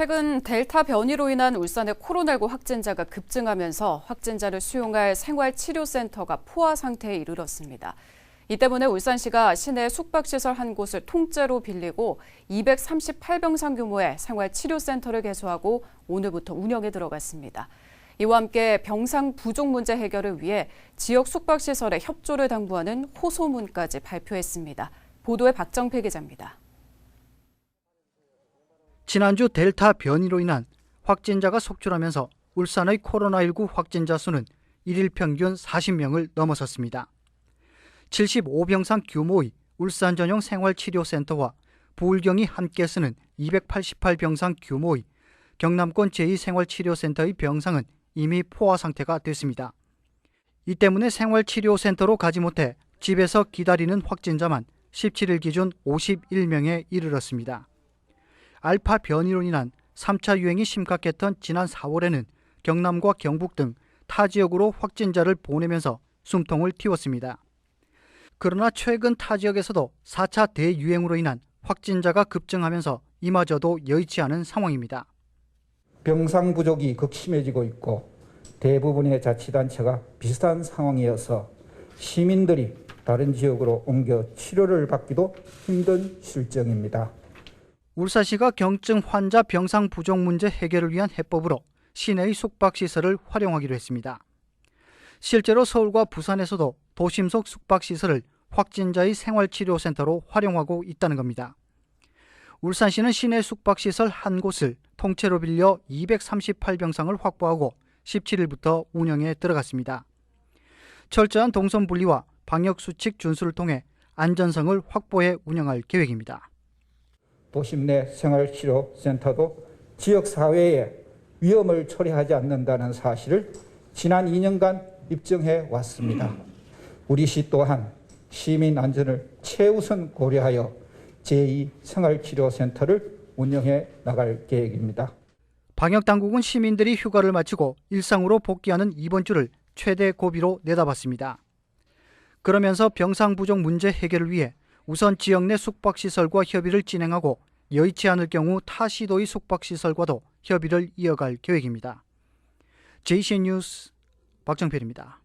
최근 델타 변이로 인한 울산의 코로나19 확진자가 급증하면서 확진자를 수용할 생활치료센터가 포화 상태에 이르렀습니다. 이 때문에 울산시가 시내 숙박시설 한 곳을 통째로 빌리고 238병상 규모의 생활치료센터를 개소하고 오늘부터 운영에 들어갔습니다. 이와 함께 병상 부족 문제 해결을 위해 지역 숙박시설에 협조를 당부하는 호소문까지 발표했습니다. 보도에 박정패 기자입니다. 지난주 델타 변이로 인한 확진자가 속출하면서 울산의 코로나19 확진자 수는 일일 평균 40명을 넘어섰습니다. 75병상 규모의 울산 전용 생활치료센터와 부울경이 함께 쓰는 288병상 규모의 경남권 제2생활치료센터의 병상은 이미 포화 상태가 됐습니다. 이 때문에 생활치료센터로 가지 못해 집에서 기다리는 확진자만 17일 기준 51명에 이르렀습니다. 알파 변이로 인한 3차 유행이 심각했던 지난 4월에는 경남과 경북 등 타 지역으로 확진자를 보내면서 숨통을 틔웠습니다. 그러나 최근 타 지역에서도 4차 대유행으로 인한 확진자가 급증하면서 이마저도 여의치 않은 상황입니다. 병상 부족이 극심해지고 있고 대부분의 자치단체가 비슷한 상황이어서 시민들이 다른 지역으로 옮겨 치료를 받기도 힘든 실정입니다. 울산시가 경증 환자 병상 부족 문제 해결을 위한 해법으로 시내의 숙박시설을 활용하기로 했습니다. 실제로 서울과 부산에서도 도심 속 숙박시설을 확진자의 생활치료센터로 활용하고 있다는 겁니다. 울산시는 시내 숙박시설 한 곳을 통째로 빌려 238병상을 확보하고 17일부터 운영에 들어갔습니다. 철저한 동선 분리와 방역수칙 준수를 통해 안전성을 확보해 운영할 계획입니다. 도심 내 생활치료센터도 지역사회의 위험을 초래하지 않는다는 사실을 지난 2년간 입증해 왔습니다. 우리 시 또한 시민 안전을 최우선 고려하여 제2 생활치료센터를 운영해 나갈 계획입니다. 방역 당국은 시민들이 휴가를 마치고 일상으로 복귀하는 이번 주를 최대 고비로 내다봤습니다. 그러면서 병상 부족 문제 해결을 위해 우선 지역 내 숙박시설과 협의를 진행하고 여의치 않을 경우 타 시도의 숙박시설과도 협의를 이어갈 계획입니다. JCN 뉴스 박정필입니다.